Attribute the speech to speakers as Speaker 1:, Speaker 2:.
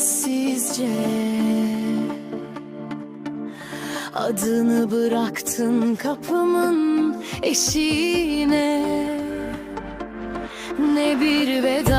Speaker 1: sessizce. Adını bıraktın kapımın eşiğine. Ne bir veda